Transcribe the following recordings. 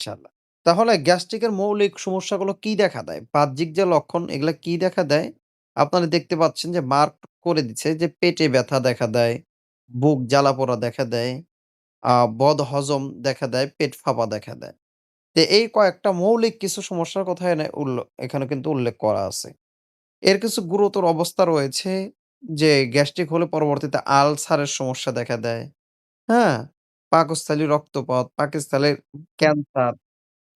ইনশাআল্লাহ। তাহলে গ্যাস্ট্রিকের মৌলিক সমস্যাগুলো কি দেখা দেয়? বাহ্যিক যে লক্ষণ এগুলা কি দেখা দেয়? আপনারা দেখতে পাচ্ছেন যে মার্ক করে দিচ্ছে যে পেটে ব্যথা দেখা দেয়, বুক জ্বালা-পোড়া দেখা দেয়, আ বদহজম দেখা দেয়, পেট ফাঁপা দেখা দেয়। তো এই কয়েকটা মৌলিক কিছু সমস্যার কথা এনে উল্ল এখানে কিন্তু উল্লেখ করা আছে। এর কিছু গুরুতর অবস্থা রয়েছে যে গ্যাস্ট্রিক হলে পরবর্তীতে আলসারের সমস্যা দেখা দেয়। হ্যাঁ? পাকস্থলী রক্তপাত, পাকস্থলীর ক্যান্সার।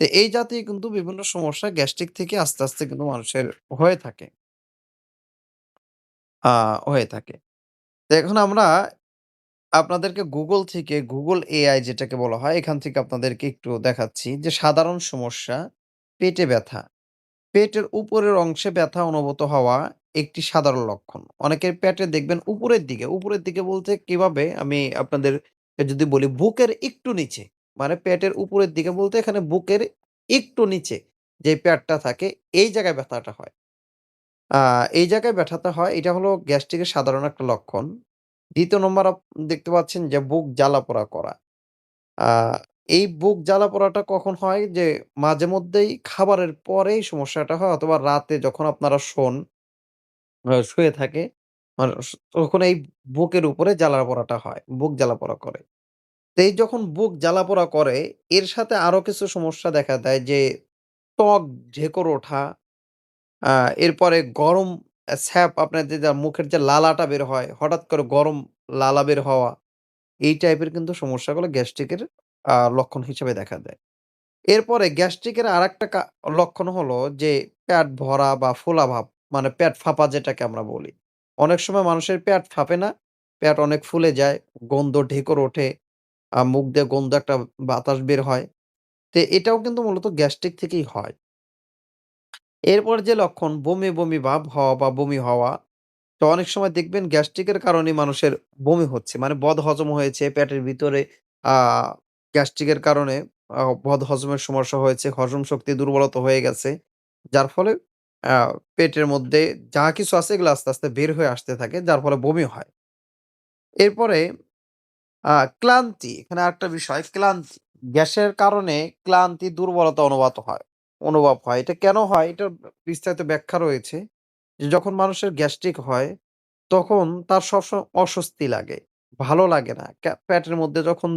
তো এই জাতীয় কিন্তু বিভিন্ন সমস্যা গ্যাস্ট্রিক থেকে আস্তে, আস্তে কিন্তু মানুষের হয়ে থাকে। আ হয়ে থাকে। এখন আমরা আপনাদেরকে Google থেকে Google AI যেটাকে বলা হয় এখান থেকে আপনাদেরকে একটু দেখাচ্ছি যে সাধারণ সমস্যা পেটে ব্যথা। পেটের উপরের অংশে ব্যথা অনুভূত হওয়া একটি সাধারণ লক্ষণ। অনেকের পেটে দেখবেন উপরের দিকে, উপরের দিকে বলতে কীভাবে আমি আপনাদেরকে যদি বলি বুকের একটু নিচে। মানে পেটের উপরের দিকে বলতে এখানে বুকের একটু নিচে যে পেটটা থাকে, এই জায়গায় ব্যথাটা হয়। এই জায়গায় ব্যথাটা হয়, এটা হলো গ্যাস্ট্রিকের সাধারণ একটা লক্ষণ। দ্বিতীয় নম্বর দেখতে পাচ্ছেন যে বুক জ্বালা-পোড়া করা। এই বুক জ্বালা-পোড়াটা কখন হয়? যে মাঝে মধ্যেই খাবারের পরেই সমস্যাটা হয়, অথবা রাতে যখন আপনারা শোন শুয়ে থাকে মানুষ তখন এই বুকের উপরে জ্বালা-পোড়াটা হয়। বুক জ্বালা-পোড়া করে। এই যখন বুক জ্বালা-পোড়া করে এর সাথে আরও কিছু সমস্যা দেখা দেয় যে ত্বক ঢেকুর ওঠা, এরপরে গরম ছ্যাপ আপনার যে মুখের যে লালাটা বের হয়, হঠাৎ করে গরম লালা বের হওয়া, এই টাইপের কিন্তু সমস্যাগুলো গ্যাস্ট্রিকের লক্ষণ হিসেবে দেখা দেয়। এরপরে গ্যাস্ট্রিকের আরেকটা কা লক্ষণ হলো যে পেট ভরা বা ফোলা ভাব, মানে পেট ফাঁপা যেটাকে আমরা বলি। অনেক সময় মানুষের পেট ফাঁপে না, পেট অনেক ফুলে যায়, গন্ধ ঢেকুর ওঠে, আ মুখ দিয়ে গন্ধ একটা বাতাস বের হয়। তো এটাও কিন্তু মূলত গ্যাস্ট্রিক থেকেই হয়। এরপর যে লক্ষণ বমি, বমি ভাব হওয়া বা বমি হওয়া। তো অনেক সময় দেখবেন গ্যাস্ট্রিকের কারণে মানুষের বমি হচ্ছে। মানে বদহজম হয়েছে পেটের ভিতরে গ্যাস্ট্রিকের কারণে আ বদহজমের সমস্যা হয়েছে, হজম শক্তি দুর্বলতা হয়ে গেছে। যার ফলে পেটের মধ্যে যা কিছু আছে এগুলো আস্তে, আস্তে বের হয়ে আসতে থাকে যার ফলে বমি হয়। এরপরে ক্লান্তি, এখানে আরেকটা বিষয় ক্লান্তি। গ্যাসের কারণে ক্লান্তি, দুর্বলতা অনুবাত হয় অনুভব হয়। এটা কেন হয়? এটার বিস্তারিত ব্যাখ্যা রয়েছে। যে যখন মানুষের গ্যাস্ট্রিক হয়, তখন তার সবসময় অস্বস্তি লাগে। ভালো লাগে না। পেটের মধ্যে যখন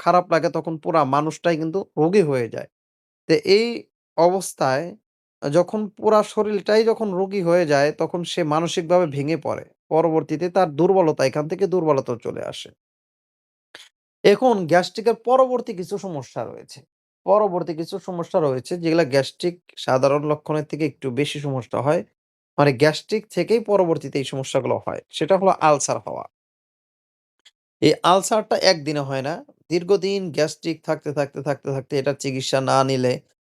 খারাপ লাগে তখন পুরা মানুষটাই কিন্তু রোগী হয়ে যায়। তো এই অবস্থায় যখন পুরা শরীরটাই যখন রোগী হয়ে যায়, তখন সে মানসিকভাবে ভেঙে পড়ে। পরবর্তীতে তার দুর্বলতা এখান থেকে দুর্বলতা চলে আসে। এখন গ্যাস্ট্রিকের পরবর্তী কিছু সমস্যা রয়েছে। পরবর্তী কিছু সমস্যা রয়েছে যেগুলা গ্যাস্ট্রিক সাধারণ লক্ষণের থেকে একটু বেশি সমস্যা হয়। মানে গ্যাস্ট্রিক থেকেই পরবর্তীতে এই সমস্যাগুলো হয়। সেটা হলো আলসার হওয়া। এই আলসারটা একদিনে হয় না। দীর্ঘদিন গ্যাস্ট্রিক থাকতে, থাকতে, থাকতে, থাকতে এটার চিকিৎসা না নিলে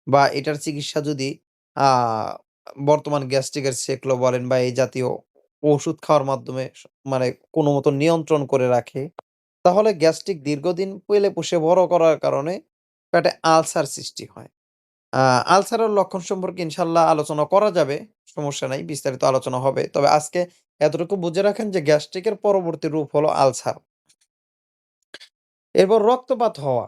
বা এটার চিকিৎসা যদি বর্তমান গ্যাস্ট্রিকের সেকলো বলেন বা এই জাতীয় ওষুধ খাওয়ার মাধ্যমে মানে কোনো মতো নিয়ন্ত্রণ করে রাখে, তাহলে গ্যাস্ট্রিক দীর্ঘদিন পেলে-পুষে বড় করার কারণে পেটে আলসার সৃষ্টি হয়। আলসারের লক্ষণ সম্পর্কে ইনশাআল্লাহ আলোচনা করা যাবে। সমস্যা নাই। বিস্তারিত আলোচনা হবে। তবে আজকে এতটুকু বুঝে রাখেন যে গ্যাস্ট্রিকের পরবর্তী রূপ হলো আলসার। এরপর রক্তপাত হওয়া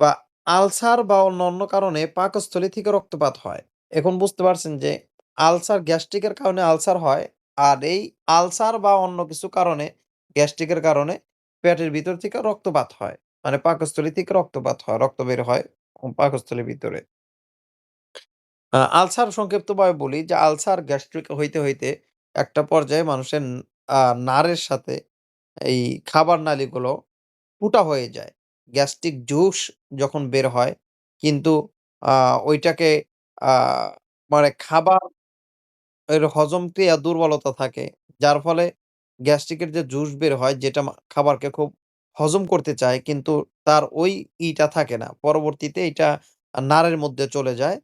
বা আলসার বা অন্যান্য কারণে পাকস্থলী থেকে রক্তপাত হয়। এখন বুঝতে পারছেন যে আলসার গ্যাস্ট্রিকের কারণে আলসার হয়। আর এই আলসার বা অন্য কিছু কারণে গ্যাস্ট্রিকের কারণে পেটের ভিতর থেকে রক্তপাত হয়। মানে পাকস্থলী থেকে রক্তপাত হয়। রক্ত বের হয় পাকস্থলীর ভিতরে। আলসার সংক্ষিপ্তভাবে বলি যে আলসার গ্যাস্ট্রিক হইতে, হইতে একটা পর্যায়ে মানুষের ন আ নাড়ের সাথে এই খাবার নালীগুলো ফুটা হয়ে যায়। গ্যাস্ট্রিক জুস যখন বের হয় কিন্তু আ ওইটাকে মানে খাবার এর হজম ক্রিয়া দুর্বলতা থাকে। যার ফলে গ্যাস্ট্রিকের যে জুস বের হয় যেটা খাবারকে খুব হজম করতে চায় কিন্তু তার ওই ইটা থাকে না। পরবর্তীতে এটা আ নাড়ের মধ্যে চলে যায়।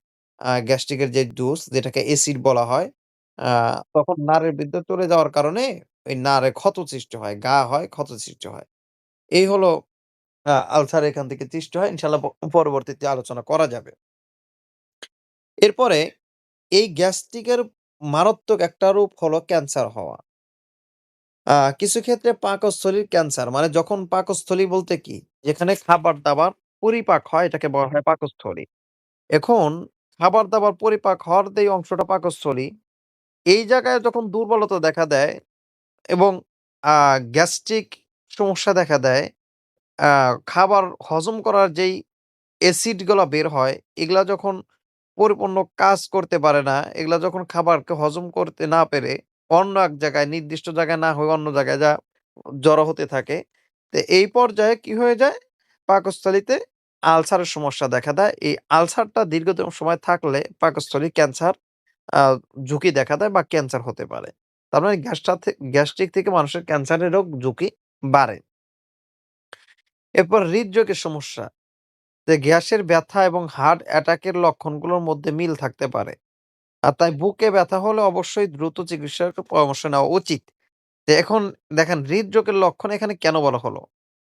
গ্যাস্ট্রিকের যে জুস যেটাকে এসিড বলা হয়। তখন নাড়ের ভিতর চলে যাওয়ার কারণে ওই নাড়ে ক্ষত সৃষ্টি হয়, ঘা হয়, ক্ষত সৃষ্টি হয়। এই হলো আলসার এখান থেকে সৃষ্টি হয়। ইনশাআল্লাহ প পরবর্তীতে আলোচনা করা যাবে। এরপরে এই গ্যাস্ট্রিকের মারাত্মক একটা রূপ হলো ক্যান্সার হওয়া। কিছু ক্ষেত্রে পাকস্থলীর ক্যান্সার মানে যখন পাকস্থলী বলতে কি? যেখানে খাবার-দাবার পরিপাক হয় এটাকে বলা হয় পাকস্থলী। এখন খাবার-দাবার পরিপাক হওয়ার যেই অংশটা পাকস্থলী, এই জায়গায় যখন দুর্বলতা দেখা দেয় এবং গ্যাস্ট্রিক সমস্যা দেখা দেয়, খাবার হজম করার যেই অ্যাসিডগুলা বের হয়, এগুলা যখন পরিপূর্ণ কাজ করতে পারে না, এগুলা যখন খাবারকে হজম করতে না পেরে অন্য এক জায়গায় নির্দিষ্ট জায়গায় না হয়ে অন্য জায়গায় যা জড়ো হতে থাকে। তো এই পর্যায়ে কি হয়ে যায়? পাকস্থলীতে আলসারের সমস্যা দেখা দেয়। এই আলসারটা দীর্ঘতম সময় থাকলে পাকস্থলী ক্যান্সার ঝুঁকি দেখা দেয় বা ক্যান্সার হতে পারে। তার মানে গ্যাসটা গ্যাস্ট্রিক থেকে মানুষের ক্যান্সারেরও ঝুঁকি বাড়ে। এরপর হৃদরোগের সমস্যা। যে গ্যাসের ব্যথা এবং হার্ট অ্যাটাকের লক্ষণগুলোর মধ্যে মিল থাকতে পারে। আর তাই বুকে ব্যথা হলে অবশ্যই দ্রুত চিকিৎসকের পরামর্শ নেওয়া উচিত। তো এখন দেখেন হৃদরোগের লক্ষণ এখানে কেন বলা হলো?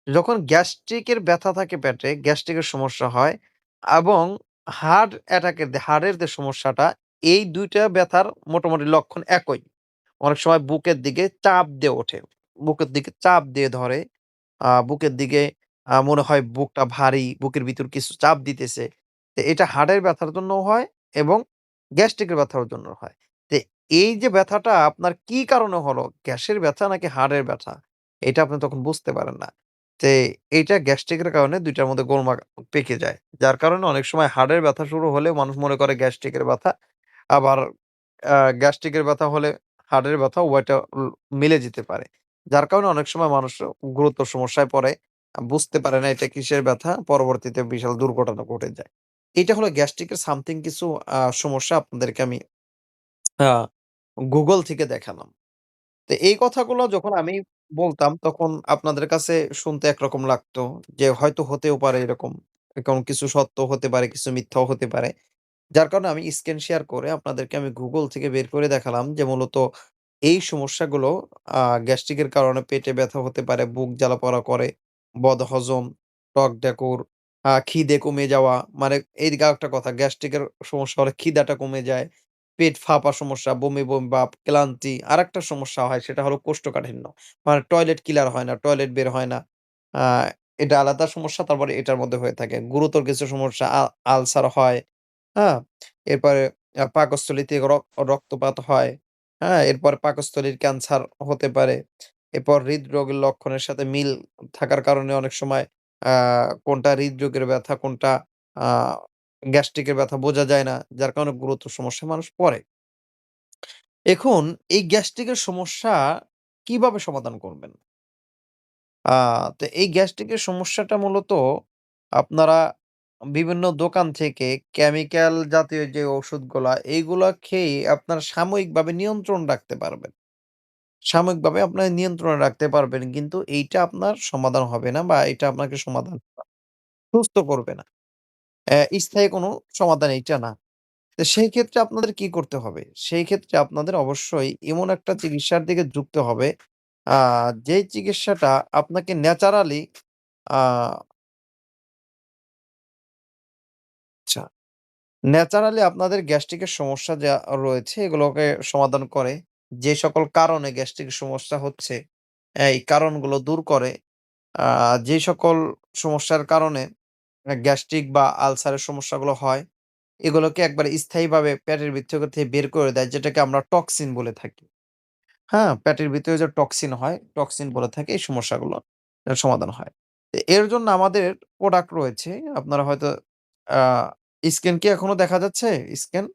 যখন গ্যাস্ট্রিকের ব্যথা থাকে পেটে, গ্যাস্ট্রিকের সমস্যা হয় এবং হার্ট অ্যাটাকের যে হার্টের যে সমস্যাটা, এই দুইটা ব্যথার মোটামুটি লক্ষণ একই। অনেক সময় বুকের দিকে চাপ দিয়ে ওঠে। বুকের দিকে চাপ দিয়ে ধরে। বুকের দিকে মনে হয় বুকটা ভারী, বুকের ভিতর কিছু চাপ দিতেছে। তো এটা হার্টের ব্যথার জন্যও হয় এবং গ্যাস্ট্রিকের ব্যথার জন্য হয়। তো এই যে ব্যথাটা আপনার কি কারণে হলো? গ্যাসের ব্যথা নাকি হার্টের ব্যথা? এটা আপনি তখন বুঝতে পারেন না। তে এইটা গ্যাস্ট্রিকের কারণে ২ টার মধ্যে গোলমাল পেকে যায়। যার কারণে অনেক সময় হার্টের ব্যথা শুরু হলেও মানুষ মনে করে গ্যাস্ট্রিকের ব্যথা। আবার গ্যাস্ট্রিকের ব্যথা হলে হার্টের ব্যথা ল মিলে যেতে পারে। যার কারণে অনেক সময় মানুষ গুরুতর সমস্যায় পড়ে। বুঝতে পারে না এটা কিসের ব্যথা। পরবর্তীতে বিশাল দুর্ঘটনা ঘটে যায়। এটা হলো গ্যাস্ট্রিকের সামথিং কিছু সমস্যা আপনাদেরকে আমি Google থেকে দেখালাম। তো এই কথাগুলো যখন আমি বলতাম তখন আপনাদের কাছে শুনতে একরকম লাগতো যে হয়তো হতেও পারে এরকম। এরকম কিছু সত্য হতে পারে, কিছু মিথ্যাও হতে পারে। যার কারণে আমি স্ক্রিন শেয়ার করে আপনাদেরকে আমি গুগল থেকে বের করে দেখালাম যে মূলত এই সমস্যাগুলো গ্যাস্ট্রিকের কারণে পেটে ব্যথা হতে পারে, বুক জ্বালা-পোড়া করে, বদহজম, টক ডেকুর, আ খিদে কমে যাওয়া। মানে এইদিকে একটা কথা গ্যাস্ট্রিকের সমস্যা হলে খিদাটা কমে যায়। পেট ফাঁপা সমস্যা, বমি, বমি ভাব, ক্লান্তি। আরেকটা সমস্যা হয় সেটা হলো কোষ্ঠকাঠিন্য। মানে টয়লেট ক্লিয়ার হয় না, টয়লেট বের হয় না। এটা আলাদা সমস্যা তারপরে এটার মধ্যে হয়ে থাকে। গুরুতর কিছু সমস্যা আ আলসার হয়। হ্যাঁ? এরপরে আ পাকস্থলীতে রক্তপাত হয়। হ্যাঁ? এরপরে পাকস্থলীর ক্যান্সার হতে পারে। এরপর হৃদরোগের লক্ষণের সাথে মিল থাকার কারণে অনেক সময় কোনটা হৃদরোগের ব্যথা, কোনটা গ্যাস্ট্রিকের ব্যথা বোঝা যায় না। যার কারণে গুরুতর সমস্যা মানুষ পড়ে। এখন এই গ্যাস্ট্রিকের সমস্যা কীভাবে সমাধান করবেন? তো এই গ্যাস্ট্রিকের সমস্যাটা মূলত আপনারা বিভিন্ন দোকান থেকে কেমিক্যাল জাতীয় যে ওষুধগুলা, এইগুলা খেয়ে আপনারা সাময়িকভাবে নিয়ন্ত্রণ রাখতে পারবেন। সাময়িকভাবে আপনারা নিয়ন্ত্রণে রাখতে পারবেন। কিন্তু এইটা আপনার সমাধান হবে না বা এটা আপনাকে সমাধান সুস্থ করবে না। স্থায়ী কোনো সমাধান এইটা না। তো সেই ক্ষেত্রে আপনাদের কি করতে হবে? সেই ক্ষেত্রে আপনাদের অবশ্যই এমন একটা চিকিৎসার দিকে ঝুঁকতে হবে, আ যেই চিকিৎসাটা আপনাকে ন্যাচারালি আচ্ছা, ন্যাচারালি আপনাদের গ্যাস্ট্রিকের সমস্যা যা রয়েছে এগুলোকে সমাধান করে। যে সকল কারণে গ্যাস্ট্রিক সমস্যা হচ্ছে, এই কারণগুলো দূর করে। যে সকল সমস্যার কারণে গ্যাস্ট্রিক বা আলসারের সমস্যাগুলো হয়, এগুলোকে একবার স্থায়ীভাবে পেটের ভিতর থেকে বের করে দেয় যেটাকে আমরা টক্সিন বলে থাকি। হ্যাঁ? পেটের ভিতরে যে টক্সিন হয়, টক্সিন বলে থাকে এই সমস্যাগুলো সমাধান হয়। এর জন্য আমাদের প্রোডাক্ট রয়েছে। আপনারা হয়তো স্ক্যান কি এখনও দেখা যাচ্ছে? স্ক্যান?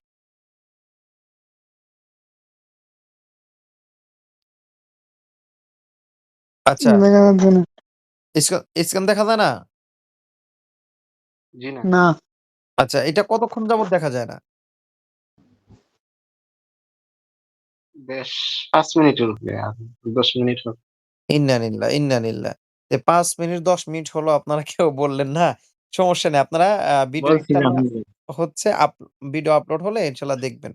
আচ্ছা। দেখা যাচ্ছে না। স্ক্যা স্ক্যান দেখা যায় না? জি না। না। আচ্ছা, এটা কতক্ষণ যাবৎ দেখা যায় না? বেশ ৫ মিনিটের উপরে আর ১০ মিনিট হবে। এ ৫ মিনিট ১০ মিনিট হলো আপনারা কেউ বললেন না। সমস্যা নেই। আপনারা ভিডিও বলছিলাম হচ্ছে আপ ভিডিও আপলোড হলে ইনশাআল্লাহ দেখবেন।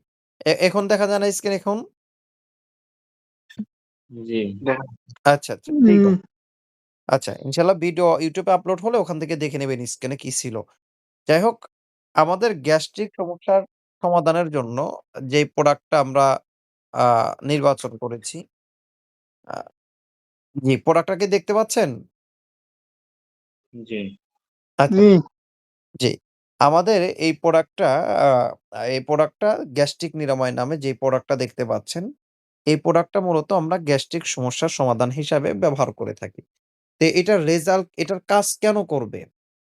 এখন দেখা যায় না স্ক্যান এখন? জি। আচ্ছা, আচ্ছা ঠিক হুম। আছে। আচ্ছা, ইনশাআল্লাহ ভিডিও YouTube এ আপলোড হলে ওখান থেকে দেখে নেবেন স্ক্যানে কি ছিল। যাই হোক, আমাদের গ্যাস্ট্রিক সমস্যার সমাধানের জন্য যেই প্রোডাক্টটা আমরা আ নির্বাচন করেছি আ জি, প্রোডাক্টটা কি দেখতে পাচ্ছেন? জি। আচ্ছা। জি। জি। আমাদের এই প্রোডাক্টটা আ এই প্রোডাক্টটা গ্যাস্ট্রিক নিরাময় নামে যে প্রোডাক্টটা দেখতে পাচ্ছেন, এই প্রোডাক্টটা মূলত আমরা গ্যাস্ট্রিক সমস্যার সমাধান হিসাবে ব্যবহার করে থাকি। তো এটার রেজাল্ট এটার কাজ কেন করবে?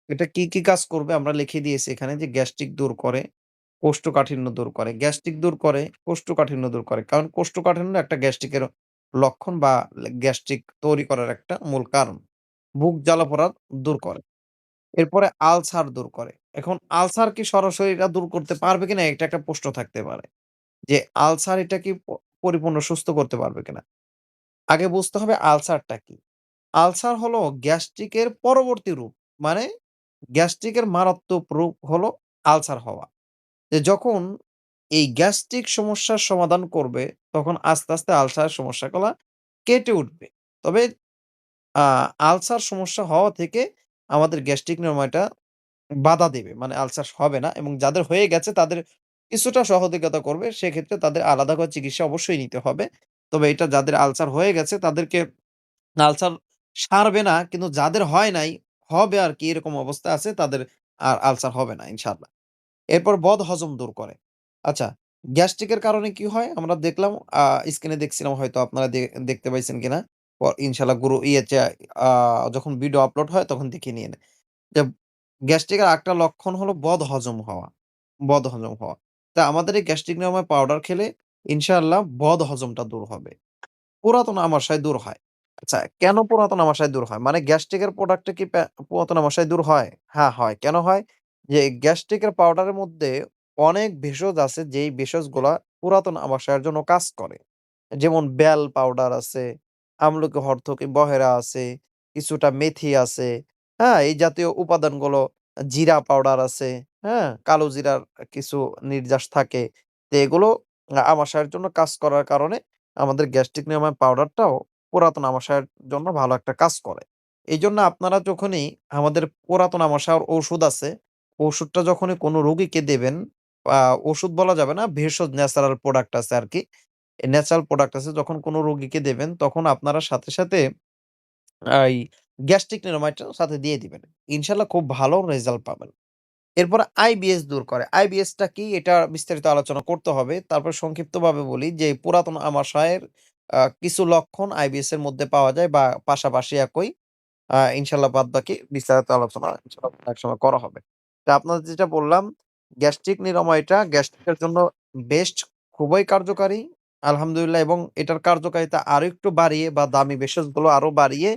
এটা কি, কি কাজ করবে আমরা লিখে দিয়েছি এখানে যে গ্যাস্ট্রিক দূর করে, কোষ্ঠকাঠিন্য দূর করে। গ্যাস্ট্রিক দূর করে, কোষ্ঠকাঠিন্য দূর করে। কারণ কোষ্ঠকাঠিন্য একটা গ্যাস্ট্রিকের লক্ষণ বা গ্যাস্ট্রিক তৈরি করার একটা মূল কারণ। বুক জ্বালা-পোড়া দূর করে। এরপরে আলসার দূর করে। এখন আলসার কি সরাসরি এটা দূর করতে পারবে কিনা? এটা একটা প্রশ্ন থাকতে পারে। যে আলসার এটা কি পরিপূর্ণ সুস্থ করতে পারবে কিনা? আগে বুঝতে হবে আলসারটা কি? আলসার হলো গ্যাস্ট্রিকের পরবর্তী রূপ। মানে গ্যাস্ট্রিকের মারাত্মক রূপ হলো আলসার হওয়া। যে যখন এই গ্যাস্ট্রিক সমস্যার সমাধান করবে, তখন আস্তে, আস্তে আলসারের সমস্যাগুলা কেটে উঠবে। তবে আলসার সমস্যা হওয়া থেকে আমাদের গ্যাস্ট্রিক নিরাময়টা বাধা দেবে। মানে আলসার হবে না এবং যাদের হয়ে গেছে তাদের কিছুটা সহযোগিতা করবে। সেক্ষেত্রে তাদের আলাদা করে চিকিৎসা অবশ্যই নিতে হবে। তবে এটা যাদের আলসার হয়ে গেছে তাদেরকে আলসার সারবে না কিন্তু যাদের হয় নাই, হবে আরকি এরকম অবস্থা আছে তাদের আর আলসার হবে না ইনশাআল্লাহ। এরপর বদহজম দূর করে। আচ্ছা, গ্যাস্ট্রিকের কারণে কি হয়? আমরা দেখলাম স্ক্রিনে দেখছিলাম হয়তো আপনারা দেখতে পাইছেন কিনা? প ইনশাআল্লাহ গুরু ইয়েতে আ যখন ভিডিও আপলোড হয় তখন দেখে নিয়েন। যে গ্যাস্ট্রিকের একটা লক্ষণ হলো বদ হজম হওয়া, বদ হজম হওয়া। তা আমাদের এই গ্যাস্ট্রিক নিরাময় পাউডার খেলে ইনশাআল্লাহ বদহজমটা দূর হবে। পুরাতন আমাশয় দূর হয়। আচ্ছা, কেন পুরাতন আমাশয় দূর হয়? মানে গ্যাস্ট্রিকের প্রোডাক্টে কি পুরাতন আমাশয় দূর হয়? হ্যাঁ, হয়। কেন হয়? যে গ্যাস্ট্রিকের পাউডারের মধ্যে অনেক ভেষজ আছে যেই ভেষজগুলা পুরাতন আমাশয়ের জন্য কাজ করে। যেমন বেল পাউডার আছে, আমলকি, হরতকি, বহেরা আছে, কিছুটা মেথি আছে, হ্যাঁ? এই জাতীয় উপাদানগুলো জিরা পাউডার আছে, হ্যাঁ? কালো জিরার কিছু নির্যাস থাকে। তো এগুলো আমাশয়ের জন্য কাজ করার কারণে আমাদের গ্যাস্ট্রিক নিরাময় পাউডারটাও পুরাতন আমাশয়ের জন্য ভালো একটা কাজ করে। এই জন্য আপনারা যখনই আমাদের পুরাতন আমাশার ওষুধ আছে, ওষুধটা যখনই কোনো রোগীকে দেবেন, ওষুধ বলা যাবে না, ভেষজ ন্যাচারাল প্রোডাক্ট আছে আর কি ন্যাচারাল প্রোডাক্ট আছে যখন কোনো রোগীকে দেবেন তখন আপনারা সাথে, সাথে এই গ্যাস্ট্রিক নিরাময়টা সাথে দিয়ে দিবেন। ইনশাআল্লাহ খুব ভালো রেজাল্ট পাবেন। এরপরে আইবিএস দূর করে। আইবিএস টা কি? এটা বিস্তারিত আলোচনা করতে হবে। তারপর সংক্ষিপ্তভাবে বলি যে, পুরাতন আমাশয়ের কিছু লক্ষণ আইবিএস এর মধ্যে পাওয়া যায় বা পাশাপাশি একই। আ ইনশাআল্লাহ বাদবাকি বিস্তারিত আলোচনা ইনশাআল্লাহ একসময় করা হবে। তো আপনাদের যেটা বললাম গ্যাস্ট্রিক নিরাময়টা গ্যাস্ট্রিকের জন্য বেস্ট খুবই কার্যকারী। আলহামদুলিল্লাহ এবং এটার কার্যকারিতা আরও একটু বাড়িয়ে বা দামি ভেষজগুলো আরও বাড়িয়ে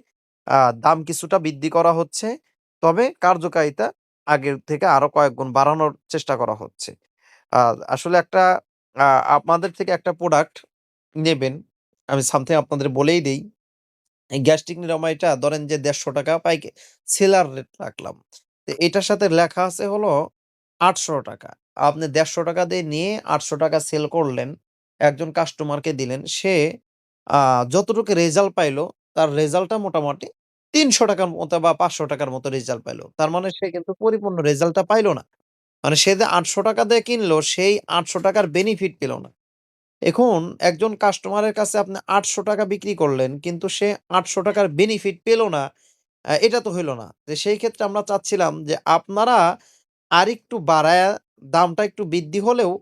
দাম কিছুটা বৃদ্ধি করা হচ্ছে। তবে কার্যকারিতা আগের থেকে আরও কয়েক গুণ বাড়ানোর চেষ্টা করা হচ্ছে। আসলে একটা আপনাদের থেকে একটা প্রোডাক্ট নেবেন। আমি সামথিং আপনাদের বলেই দেই। গ্যাস্ট্রিক নিরাময়টা ধরেন যে ৳১৫০ পাইকে সেলার রেট রাখলাম। তো এটার সাথে লেখা আছে হলো ৳৮০০ আপনি ৳১৫০ দিয়ে নিয়ে ৳৮০০ সেল করলেন। একজন কাস্টমারকে দিলেন। সে যতটুকু রেজাল্ট পাইলো, তার রেজাল্টটা মোটামুটি ৳৩০০ টাকার মতো বা ৳৫০০ টাকার মতো রেজাল্ট পাইলো। তার মানে সে কিন্তু পরিপূর্ণ রেজাল্টটা পাইল না। মানে সে যে ৳৮০০ দিয়ে কিনলো, সেই আটশো টাকার বেনিফিট পেল না। এখন একজন কাস্টমারের কাছে আপনি ৳৮০০ বিক্রি করলেন, কিন্তু সে আটশো টাকার বেনিফিট পেল না। এটা তো হইল না। যে সেই ক্ষেত্রে আমরা চাচ্ছিলাম যে আপনারা আরেকটু বাড়ায় দামটা একটু বৃদ্ধি হলেও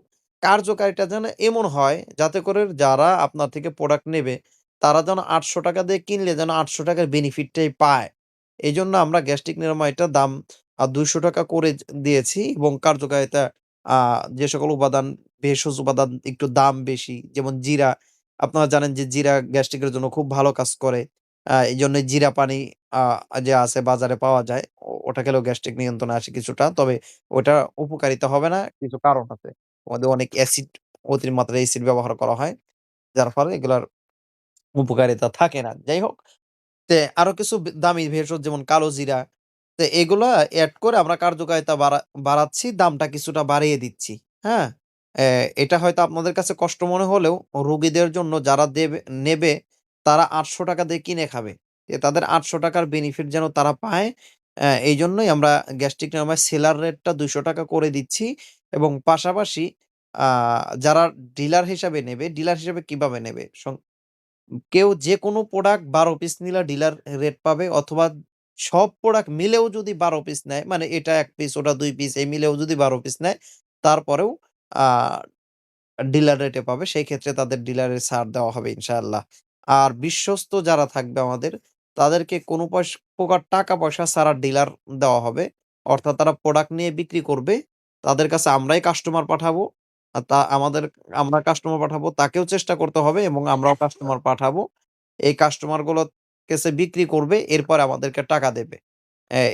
কার্যকারিতা যেন এমন হয় যাতে করে যারা আপনার থেকে প্রোডাক্ট নেবে তারা যেন ৳৮০০ দিয়ে কিনলে যেন আটশো টাকার বেনিফিটটাই পায়। এই জন্য আমরা গ্যাস্ট্রিক নিরাময়টার দাম দুইশো টাকা করে দিয়েছি এবং কার্যকারিতা যে সকল উপাদান, ভেষজ উপাদান একটু দাম বেশি। যেমন জিরা, আপনারা জানেন যে জিরা গ্যাস্ট্রিকের জন্য খুব ভালো কাজ করে। এই জন্য জিরা পানি যে আছে বাজারে পাওয়া যায়। ওটা খেলেও গ্যাস্ট্রিক নিয়ন্ত্রণে আসে কিছুটা। তবে ওটা উপকারিতা হবে না। কিছু কারণ আছে। আমাদের অনেক অ্যাসিড অতির মাত্রায় অ্যাসিড ব্যবহার করা হয়। যার ফলে এগুলার উপকারিতা থাকে না। যাই হোক, তে আরও কিছু দামি ভেষজ যেমন কালো জিরা। তো এগুলা এড করে আমরা কার্যকারিতা বাড়া বাড়াচ্ছি, দামটা কিছুটা বাড়িয়ে দিচ্ছি। হ্যাঁ? এটা হয়তো আপনাদের কাছে কষ্ট মনে হলেও রোগীদের জন্য যারা দেবে নেবে তারা ৳৮০০ দিয়ে কিনে খাবে। তাদের ৳৮০০ র বেনিফিট যেন তারা পায়, অ্যা এইজন্যই আমরা গ্যাস্ট্রিক নিরাময় সেলার রেটটা ৳২০০ করে দিচ্ছি এবং পাশাপাশি যারা ডিলার হিসাবে নেবে, ডিলার হিসেবে কীভাবে নেবে? কেউ যে কোনো প্রোডাক্ট ১২ পিস নিলে ডিলার রেট পাবে অথবা সব প্রোডাক্ট মিলেও যদি ১২ পিস নেয়, মানে এটা এক পিস, ওটা দুই পিস এই মিলেও যদি ১২ পিস নেয়, তারপরেও ডিলার রেটে পাবে। সেই ক্ষেত্রে তাদের ডিলারের ছাড় দেওয়া হবে ইনশাআল্লাহ। আর বিশ্বস্ত যারা থাকবে আমাদের, তাদেরকে কোনো পয়স প্রকার টাকা-পয়সা ছাড়া ডিলার দেওয়া হবে। অর্থাৎ তারা প্রোডাক্ট নিয়ে বিক্রি করবে। তাদের কাছে আমরাই কাস্টমার পাঠাবো। আ তা আমাদের আমরা কাস্টমার পাঠাবো, তাকেও চেষ্টা করতে হবে এবং আমরাও কাস্টমার পাঠাবো। এই কাস্টমারগুলো কাছে বিক্রি করবে, এরপর আমাদেরকে টাকা দেবে।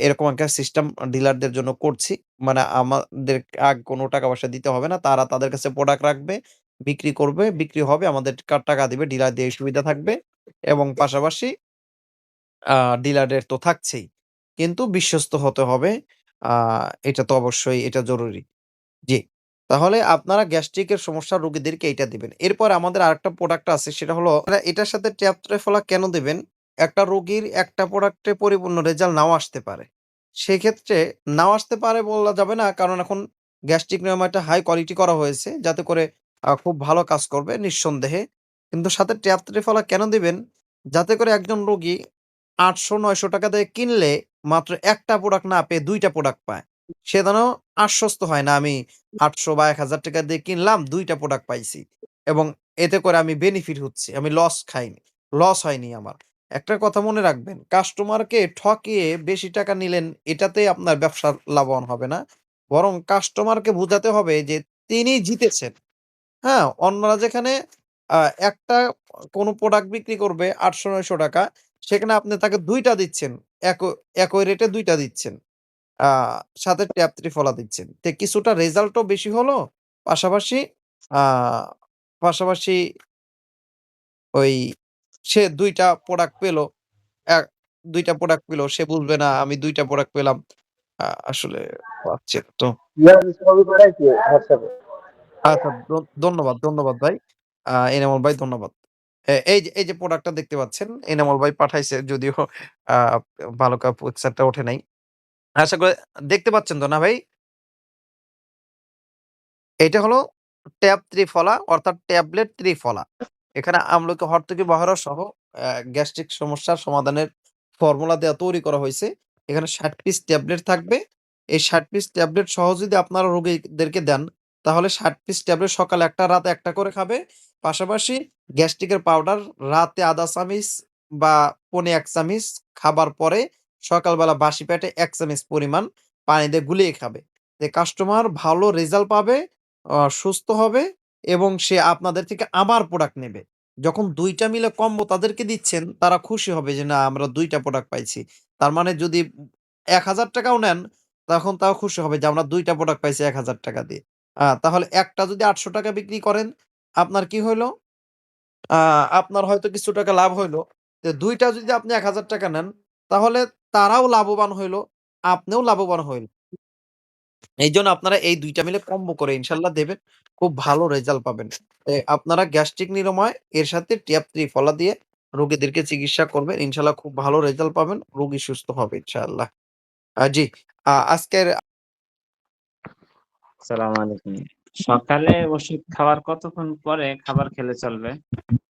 এরকম একটা সিস্টেম ডিলারদের জন্য করছি। মানে আমাদের আগ কোনো টাকা-পয়সা দিতে হবে না। তারা তাদের কাছে প্রোডাক্ট রাখবে, বিক্রি করবে, বিক্রি হবে, আমাদের টাকা দিবে। ডিলার দিয়ে সুবিধা থাকবে এবং পাশাপাশি আ ডিলারের তো থাকছেই। কিন্তু বিশ্বস্ত হতে হবে। এটা তো অবশ্যই এটা জরুরি। জি। তাহলে আপনারা গ্যাস্ট্রিকের সমস্যার রোগীদেরকে এইটা দিবেন। এরপর আমাদের আরেকটা প্রোডাক্ট আছে, সেটা হলো এটার সাথে ট্যাপ ট্রেফলা কেন দেবেন একটা রোগীর একটা প্রোডাক্টে পরিপূর্ণ রেজাল্ট নাও আসতে পারে। সেক্ষেত্রে নাও আসতে পারে বলা যাবে না। কারণ এখন গ্যাস্ট্রিক নিরাময়টা হাই কোয়ালিটি করা হয়েছে। যাতে করে খুব ভালো কাজ করবে নিঃসন্দেহে। কিন্তু সাথে ট্যাপ ট্রেফলা কেন দিবেন? যাতে করে একজন রোগী ৳৮০০-৯০০ দিয়ে কিনলে মাত্র একটা প্রোডাক্ট না পেয়ে দুইটা প্রোডাক্ট পায়। সে যেন আশ্বস্ত হয় না আমি আটশো বা ৳১,০০০ দিয়ে কিনলাম দুইটা প্রোডাক্ট পাইছি। এবং এতে করে আমি বেনিফিট হচ্ছি। আমি লস খাইনি। লস হয়নি আমার। একটা কথা মনে রাখবেন, কাস্টমারকে ঠকিয়ে বেশি টাকা নিলেন এটাতে আপনার ব্যবসা লাভবান হবে না। বরং কাস্টমারকে বুঝাতে হবে যে তিনি জিতেছেন। হ্যাঁ? অন্যরা যেখানে একটা কোনো প্রোডাক্ট বিক্রি করবে ৳৮০০-৯০০ সেখানে আপনি তাকে দুইটা দিচ্ছেন। একই রেটে দুইটা দিচ্ছেন। সাথে ট্যাপ ট্রিফলা দিচ্ছেন। তে কিছুটা রেজাল্টও বেশি হলো। পাশাপাশি পাশাপাশি ওই সে ২ টা প্রোডাক্ট পেল। অ্যা ২ টা প্রোডাক্ট পেল। সে বুঝবে না আমি ২ টা প্রোডাক্ট পেলাম। আসলে পাচ্ছি তো। আচ্ছা ধন্যবাদ, ধন্যবাদ ভাই। আ এনামুল ভাই ধন্যবাদ। এই যে এই যে প্রোডাক্টটা দেখতে পাচ্ছেন, এনামুল ভাই পাঠাইছে যদিও ভালো কা পিকচারটা ওঠে নাই। আশা করি দেখতে পাচ্ছেন তো না ভাই? এটা হলো ট্যাব ত্রিফলা অর্থাৎ ট্যাবলেট ত্রিফলা। এখানে আমলকি, হরতকি, বহেরা সহ গ্যাস্ট্রিক সমস্যার সমাধানের ফর্মুলা দেওয়া তৈরি করা হয়েছে এখানে ৬০ পিস ট্যাবলেট থাকবে। এই ৬০ পিস ট্যাবলেট সহ যদি আপনারা রোগীদেরকে দেন, তাহলে ৬০ পিস ট্যাবলেট সকালে ১ টা, রাতে ১ টা করে খাবে। পাশাপাশি গ্যাস্ট্রিকের পাউডার রাতে আধা চামিচ বা পনে এক চামিচ খাবার পরে সকালবেলা বাসি পেটে ১ চামিচ পরিমাণ পানি দিয়ে গুলিয়ে খাবে। যে কাস্টমার ভালো রেজাল্ট পাবে, সুস্থ হবে এবং সে আপনাদের থেকে আবার প্রোডাক্ট নেবে। যখন দুইটা মিলে কম্বো তাদেরকে দিচ্ছেন, তারা খুশি হবে যে না আমরা দুইটা প্রোডাক্ট পাইছি। তার মানে যদি এক হাজার টাকাও নেন, তখন তাও খুশি হবে যে আমরা দুইটা প্রোডাক্ট পাইছি ৳১,০০০ দিয়ে। তাহলে একটা যদি ৳৮০০ বিক্রি করেন, আপনার কি হইল? আপনার হয়তো কিছু টাকা লাভ হইল। তো ২ টা যদি আপনি ৳১,০০০ নেন, তাহলে তারাও লাভবান হইল, আপনিও লাভবান হইলেন। এইজন্য আপনারা এই ২ টা মিলে কম্বো করে ইনশাআল্লাহ দেবেন। খুব ভালো রেজাল্ট পাবেন। এ আপনারা গ্যাস্ট্রিক নিরাময় এর সাথে ট্যাপ ত্রিফলা দিয়ে রোগীদেরকে চিকিৎসা করবেন। ইনশাআল্লাহ খুব ভালো রেজাল্ট পাবেন। রোগী সুস্থ হবে ইনশাআল্লাহ। আ জি, আ আজকের আসসালামু আলাইকুম। সকালে ওষুধ খাওয়ার কতক্ষণ পরে খাবার খেলে চলবে?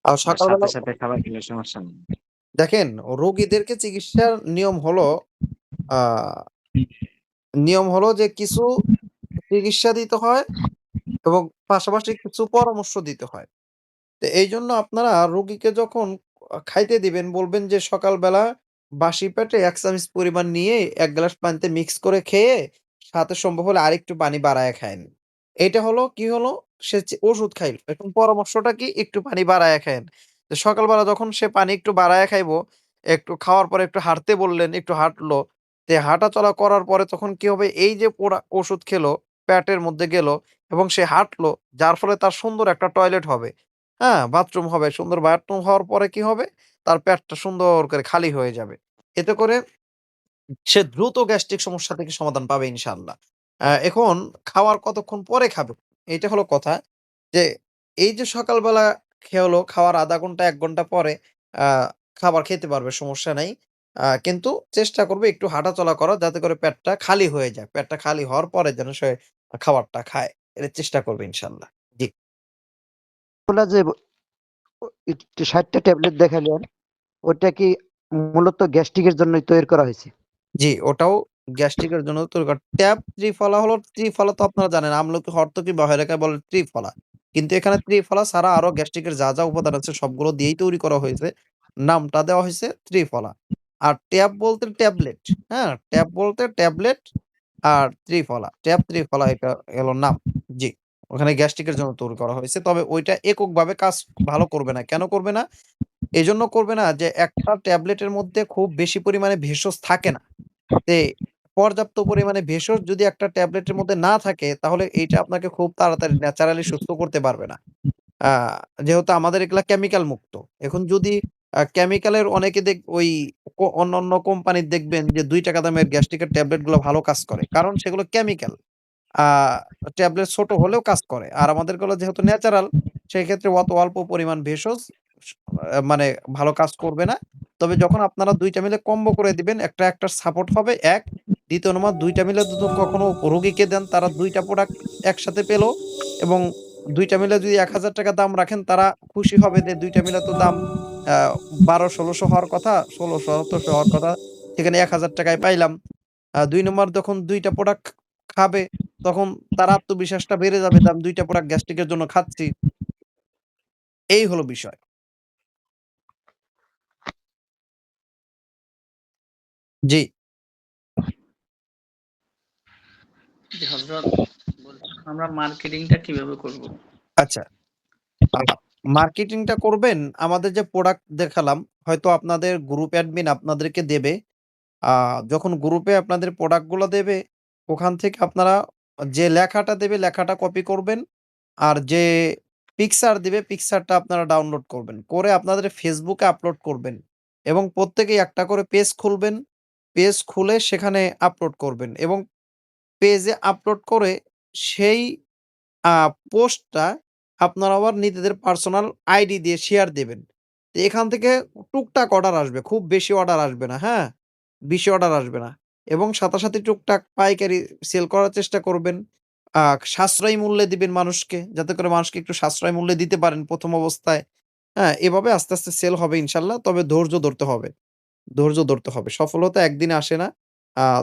আ আর সাথে, সকালবেলা সাথে খাবার খেলে সমস্যা নেই? দেখেন, রোগীদেরকে চিকিৎসার নিয়ম হলো নিয়ম হলো যে কিছু চিকিৎসা দিতে হয় এবং পাশাপাশি কিছু পরামর্শ দিতে হয়। তো এই জন্য আপনারা রোগীকে যখন খাইতে দিবেন বলবেন যে সকালবেলা বাসি পেটে ১ চামচ পরিমাণ নিয়ে এক গ্লাস পানিতে মিক্স করে খেয়ে সাথে সম্ভব হলে আরেকটু পানি বাড়ায় খায়েন। এটা হলো কি হলো? সে ওষুধ খাইল এখন পরামর্শটা কি? একটু পানি বাড়ায় খায়েন। তো সকালবেলা যখন সে পানি একটু বাড়ায় খাইবো, একটু খাওয়ার পরে একটু হাঁটতে বললেন, একটু হাঁটলো। তে হাঁটাচলা করার পরে তখন কি হবে? এই যে পোড়া ওষুধ খেলো, প্যাটের মধ্যে গেল এবং সে হাঁটলো, যার ফলে তার সুন্দর একটা টয়লেট হবে। হ্যাঁ? বাথরুম হবে। সুন্দর বাথরুম হওয়ার পরে কি হবে? তার পেটটা সুন্দর করে খালি হয়ে যাবে। এতে করে সে দ্রুত গ্যাস্ট্রিক সমস্যা থেকে সমাধান পাবে ইনশাআল্লাহ। আ এখন খাওয়ার কতক্ষণ পরে খাবে? এইটা হলো কথা। যে এই যে সকালবেলা খেলো, খাওয়ার আধা ঘণ্টা এক ঘণ্টা পরে খাবার খেতে পারবে সমস্যা নাই। কিন্তু চেষ্টা করবে একটু হাঁটাচলা করার যাতে করে পেটটা খালি হয়ে যায়। পেটটা খালি হওয়ার পরে যেন সে খাবারটা খায়। এটা চেষ্টা করবে ইনশাআল্লাহ। জি। যে ব ও একটু ৬০ টা ট্যাবলেট দেখাইলেন, ওটা কি মূলত গ্যাস্ট্রিক এর জন্যই তৈরি করা হইছে? জি, ওটাও গ্যাস্ট্রিকের জন্য তৈরি করা। ট্যাব ত্রিফলা হলো ত্রিফলা তো আপনারা জানেন আমলকি, হরতকি বা হয়রাকে বলে ত্রিফলা। কিন্তু এখানে ত্রিফলা ছাড়া আরও গ্যাস্ট্রিকের যা, যা উপাদান আছে সবগুলো দিয়েই তৈরি করা হয়েছে। নামটা দেওয়া হয়েছে ত্রিফলা। আর ট্যাব বলতে ট্যাবলেট, হ্যাঁ? ট্যাব বলতে ট্যাবলেট আর ত্রিফলা। ট্যাব ত্রিফলা এটা হলো নাম। জি, ওখানে গ্যাস্ট্রিকের জন্য তৈরি করা হয়েছে। তবে ওইটা এককভাবে কাজ ভালো করবে না। কেন করবে না? এই জন্য করবে না যে একটা ট্যাবলেটের মধ্যে খুব বেশি পরিমাণে ভেষজ থাকে না। পর্যাপ্ত পরিমাণে ভেষজ যদি একটা ট্যাবলেটের মধ্যে না থাকে তাহলে এইটা আপনাকে খুব তাড়াতাড়ি ন্যাচারালি সুস্থ করতে পারবে না। যেহেতু আমাদের এগুলা কেমিক্যাল মুক্ত। এখন যদি কেমিক্যালের অনেকে দেখ ওই ক অন্যান্য কোম্পানির দেখবেন যে দুই টাকা দামের গ্যাস্ট্রিকের ট্যাবলেটগুলো ভালো কাজ করে। কারণ সেগুলো কেমিক্যাল। ট্যাবলেট ছোট হলেও কাজ করে। আর আমাদেরগুলো যেহেতু ন্যাচারাল সেক্ষেত্রে অত অল্প পরিমাণ ভেষজ মানে ভালো কাজ করবে না। তবে যখন আপনারা দুইটা মিলে কম্বো করে দিবেন, একটা একটার সাপোর্ট হবে ১, ২য় নাম্বার ২ টা মিলে কখনো রোগীকে দেন তারা দুইটা প্রোডাক্ট একসাথে পেল এবং দুইটা মিলে যদি ৳১,০০০ দাম রাখেন তারা খুশি হবে যে দুইটা মিলে তো দাম আ ১২-১৬০০ হওয়ার কথা, ১৬০০-১৭০০ হওয়ার কথা। সেখানে এক হাজার টাকায় পাইলাম। ২ নাম্বার যখন দুইটা প্রোডাক্ট খাবে তখন তার আত্মবিশ্বাসটা বেড়ে যাবে আমি ২ প্রোডাক্ট গ্যাস্ট্রিকের জন্য খাচ্ছি। এই হলো বিষয়। জি। জি আমরা মার্কেটিংটা কীভাবে করব? আচ্ছা। মার্কেটিংটা করবেন, আমাদের যে প্রোডাক্ট দেখালাম, হয়তো আপনাদের গ্রুপ অ্যাডমিন আপনাদেরকে দেবে। যখন গ্রুপে আপনাদের প্রোডাক্টগুলো দেবে, ওখান থেকে আপনারা যে লেখাটা দেবে, লেখাটা কপি করবেন। আর যে পিকচার দিবে পিকচারটা আপনারা ডাউনলোড করবেন। করে আপনাদের এ আপলোড করবেন, এবং প্রত্যেকেই একটা করে পেজ খুলবেন। পেজ খুলে সেখানে আপলোড করবেন, এবং পেজে আপলোড করে সেই পোস্টটা আপনারা আবার নিজেদের পার্সোনাল আইডি দিয়ে শেয়ার দিবেন। তো এখান থেকে টুকটাক অর্ডার আসবে। খুব বেশি অর্ডার আসবে না, হ্যাঁ? বেশি অর্ডার আসবে না। এবং সাথে, সাথে টুকটাক পাইকারি সেল করার চেষ্টা করবেন। সাশ্রয়ী মূল্যে দিবেন মানুষকে। যাতে করে মানুষকে একটু সাশ্রয় মূল্যে দিতে পারেন প্রথম অবস্থায়। হ্যাঁ? এভাবে আস্তে, আস্তে সেল হবে ইনশাল্লাহ তবে ধৈর্য ধরতে হবে। ধৈর্য ধরতে হবে। সফলতা একদিনে আসে না।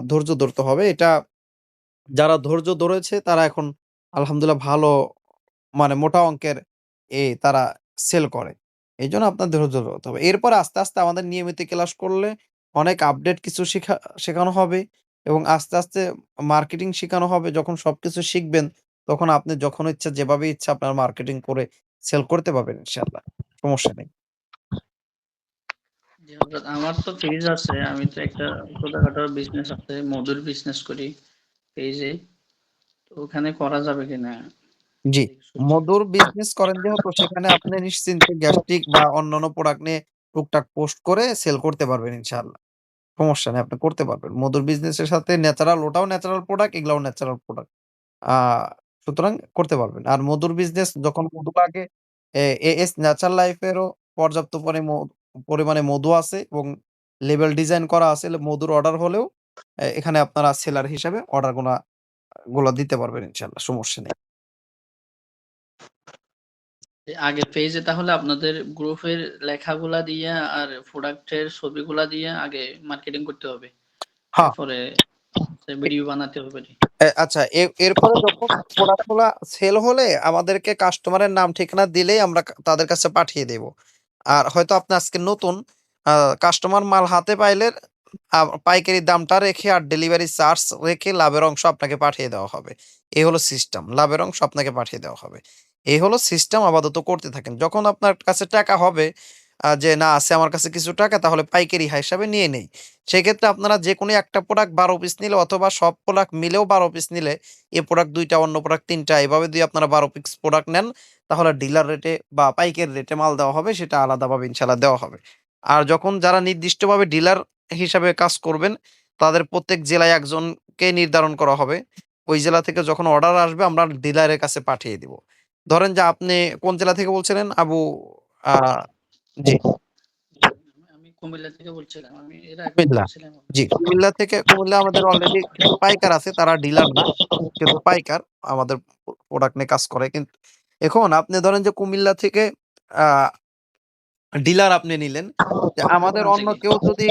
ধৈর্য ধরতে হবে। এটা যারা ধৈর্য ধরেছে তারা এখন আলহামদুলিল্লাহ ভালো মানে মোটা অঙ্কের এ তারা সেল করে। এজন্য আপনার ধৈর্য ধরতে হবে। এরপরে আস্তে, আস্তে আমাদের নিয়মিত ক্লাস করলে অনেক আপডেট কিছু শিখা শেখানো হবে এবং আস্তে, আস্তে মার্কেটিং শিখানো হবে। যখন সবকিছু শিখবেন তখন আপনি যখন ইচ্ছা যেভাবে ইচ্ছা আপনার মার্কেটিং করে সেল করতে পারবেন ইনশাআল্লাহ। সমস্যা নেই। আমার তো পেজ আছে। আমি তো একটা ছোটখাটো বিজনেস আছে। মধুর বিজনেস করি পেজে। তো ওখানে করা যাবে কিনা? জি। মধুর বিজনেস করেন যেহেতু সেখানে আপনি নিশ্চিন্তে গ্যাস্ট্রিক বা অন্যান্য প্রোডাক্ট নিয়ে টুকটাক পোস্ট করে সেল করতে পারবেন ইনশাআল্লাহ। সমস্যা নেই আপনি করতে পারবেন। মধুর বিজনেসের সাথে ন্যাচারাল ওটাও ন্যাচারাল প্রোডাক্ট এগুলাও ন্যাচারাল প্রোডাক্ট। সুতরাং করতে পারবেন। আর মধুর বিজনেস যখন মধু লাগে এ এএস ন্যাচারাল লাইফ এরও পর্যাপ্ত পরি পরিমাণে মধু আছে এবং লেবেল ডিজাইন করা আছে। মধুর অর্ডার হলেও এ এখানে আপনারা সেলার হিসাবে অর্ডারগুলা গুলা দিতে পারবেন ইনশাআল্লাহ। সমস্যা নেই। আগে পেজে তাহলে আপনাদের গ্রুপের লেখাগুলা দিয়ে আর প্রোডাক্টের ছবিগুলা দিয়ে আগে মার্কেটিং করতে হবে। হ্যাঁ। তারপরে ভিডিও বানাতে হবে। আচ্ছা এরপরে যখন প্রোডাক্টগুলা সেল হলে আমাদেরকে কাস্টমারের নাম ঠিকানা দিলেই আমরা তাদের কাছে পাঠিয়ে দেব। আর হয়তো আপনি আজকে নতুন আ কাস্টমার মাল হাতে পাইলে পাইকারি দামটা রেখে আর ডেলিভারি চার্জ রেখে লাভের অংশ আপনাকে পাঠিয়ে দেওয়া হবে। এই হলো সিস্টেম। লাভের অংশ আপনাকে পাঠিয়ে দেওয়া হবে। এই হলো সিস্টেম আপাতত করতে থাকেন। যখন আপনার কাছে টাকা হবে যে না, আছে আমার কাছে কিছু টাকা, তাহলে পাইকারি হিসাবে নিয়ে নেই। সেক্ষেত্রে আপনারা যে কোনো একটা প্রোডাক্ট ১২ পিস নিলে অথবা সব প্রোডাক্ট মিলেও ১২ পিস নিলে, এ প্রোডাক্ট দুইটা, অন্য প্রোডাক্ট তিনটা, এভাবে যদি আপনারা ১২ পিস প্রোডাক্ট নেন, তাহলে ডিলার রেটে বা পাইকারি রেটে মাল দেওয়া হবে, সেটা আলাদাভাবে ইনশাআল্লাহ দেওয়া হবে। আর যখন যারা নির্দিষ্টভাবে ডিলার হিসাবে কাজ করবেন তাদের প্রত্যেক জেলায় একজনকে নির্ধারণ করা হবে। ওই জেলা থেকে যখন অর্ডার আসবে আমরা ডিলারের কাছে পাঠিয়ে দিব। ধরেন যে আপনি কোন জেলা থেকে বলছিলেন? আবু জি। কুমিল্লা থেকে বলছিলাম। আমি কুমিল্লা। জি, কুমিল্লা থেকে কুমিল্লা আমাদের অলরেডি কিছু পাইকার আছে তারা ডিলার না। কিন্তু পাইকার আমাদের প্রোডাক্ট নিয়ে কাজ করে। কিন্তু এখন আপনি ধরেন যে কুমিল্লা থেকে ডিলার আপনি নিলেন। আমাদের অন্য কেউ যদি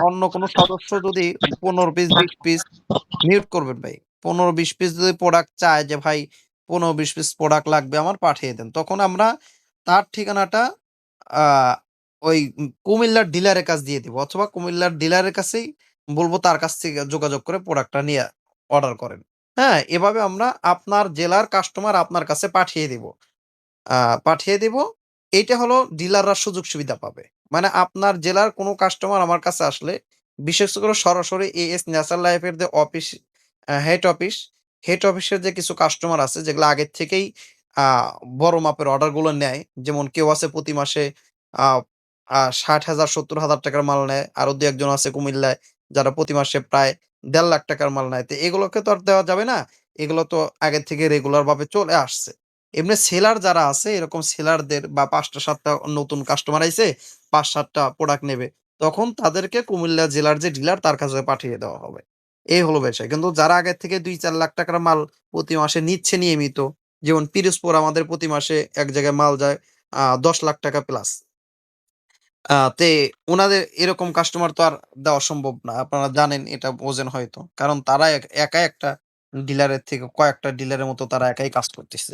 অন্য কোনো সদস্য যদি ১৫ পিস ২০ পিস মিউট করবেন ভাই। ১৫-২০ পিস যদি প্রোডাক্ট চায় যে ভাই ১৫-২০ পিস প্রোডাক্ট লাগবে আমার, পাঠিয়ে দেন। তখন আমরা তার ঠিকানাটা ওই কুমিল্লার ডিলারের কাছ দিয়ে দিব অথবা কুমিল্লার ডিলারের কাছেই বলব তার কাছ থেকে যোগাযোগ করে প্রোডাক্টটা নিয়ে অর্ডার করেন। হ্যাঁ? এভাবে আমরা আপনার জেলার কাস্টমার আপনার কাছে পাঠিয়ে দিব। পাঠিয়ে দিব। এইটা হলো ডিলাররা সুযোগ সুবিধা পাবে। মানে আপনার জেলার কোনো কাস্টমার আমার কাছে আসলে বিশেষ করে সরাসরি এএস ন্যাচারাল লাইফ এর যে অফিস হেড অফিস, হেড অফিসের যে কিছু কাস্টমার আছে যেগুলো আগের থেকেই বড় মাপের অর্ডারগুলো নেয়। যেমন কেউ আছে প্রতি মাসে ষাট হাজার সত্তর হাজার টাকার মাল নেয়। আরও দু একজন আছে কুমিল্লায় যারা প্রতি মাসে প্রায় দেড় লাখ টাকার মাল নেয়। তো এগুলোকে তো আর দেওয়া যাবে না। এগুলো তো আগের থেকে রেগুলার ভাবে চলে আসছে। এমনি সেলার যারা আছে, এরকম সেলারদের বা পাঁচটা, সাতটা নতুন কাস্টমার আইছে ৫-৭ টা প্রোডাক্ট নেবে। তখন তাদেরকে কুমিল্লা জেলার যে ডিলার তার কাছে পাঠিয়ে দেওয়া হবে। এই হলো বিষয়। কিন্তু যারা আগের থেকে ২-৪ লাখ টাকার মাল প্রতি মাসে নিচ্ছে নিয়মিত, যেমন পিরোজপুর আমাদের প্রতি মাসে এক জায়গায় মাল যায় ১০ লাখ টাকা প্লাস। তে ওনাদের এরকম কাস্টমার তো আর দেওয়া সম্ভব না। আপনারা জানেন এটা বোঝেন হয়তো। কারণ তারা এক একটা ডিলারের থেকে কয়েকটা ডিলারের মতো তারা একাই কাজ করতেছে।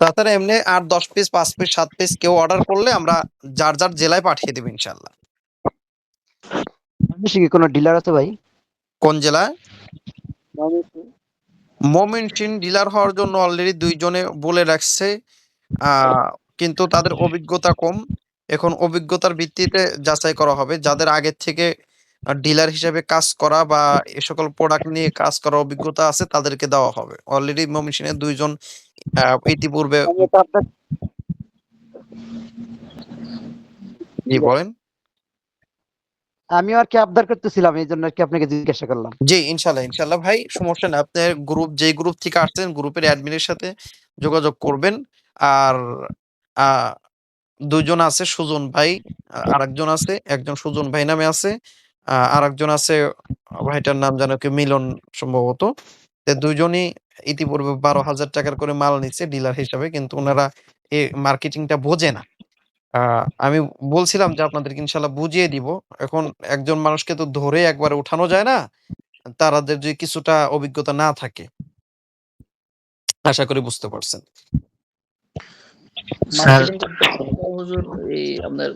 তাছাড়া এমনি আর ১০ পিস পাঁচ পিস সাত পিস কেউ অর্ডার করলে আমরা যার, যার জেলায় পাঠিয়ে দেব ইনশাল্লাহ বাংলাদেশে কি কোনো ডিলার আছে ভাই? কোন জেলায়? ময়মনসিংহ ডিলার হওয়ার জন্য অলরেডি ২ জনে বলে রাখছে। কিন্তু তাদের অভিজ্ঞতা কম। এখন অভিজ্ঞতার ভিত্তিতে যাচাই করা হবে। যাদের আগের থেকে ডিলার হিসেবে কাজ করা বা এ সকল প্রোডাক্ট নিয়ে কাজ করার অভিজ্ঞতা আছে তাদেরকে দেওয়া হবে। অলরেডি ময়মনসিংহের ২ জন আ ইতিপূর্বে জি বলেন। আমিও আরকি আবদার করতেছিলাম। এইজন্য আরকি আপনাকে জিজ্ঞাসা করলাম। জি, ইনশাআল্লাহ, ইনশাআল্লাহ ভাই সমস্যা নাই। আপনার গ্রুপ যেই গ্রুপ থেকে আসছেন গ্রুপের অ্যাডমিনের সাথে যোগাযোগ করবেন। আর ২ আছে সুজন ভাই, আ আরেকজন আছে, একজন সুজন ভাই নামে আছে। আ আরেকজন আছে ভাইটার নাম যেন কি মিলন সম্ভবত। তো ২ জনই ইতিপূর্বে ১২,০০০ টাকার করে মাল নিচ্ছে ডিলার হিসাবে। কিন্তু উনারা এ মার্কেটিংটা বোঝে না। আ আমি বলছিলাম যে আপনাদেরকে ইনশাআল্লাহ বুঝিয়ে দিব। এখন একজন মানুষকে তো ধরে একবারে উঠানো যায় না। তারাদের যদি কিছুটা অভিজ্ঞতা না থাকে। আশা করি বুঝতে পারছেন। মার্কেটিং করতে হুজুর এই আপনার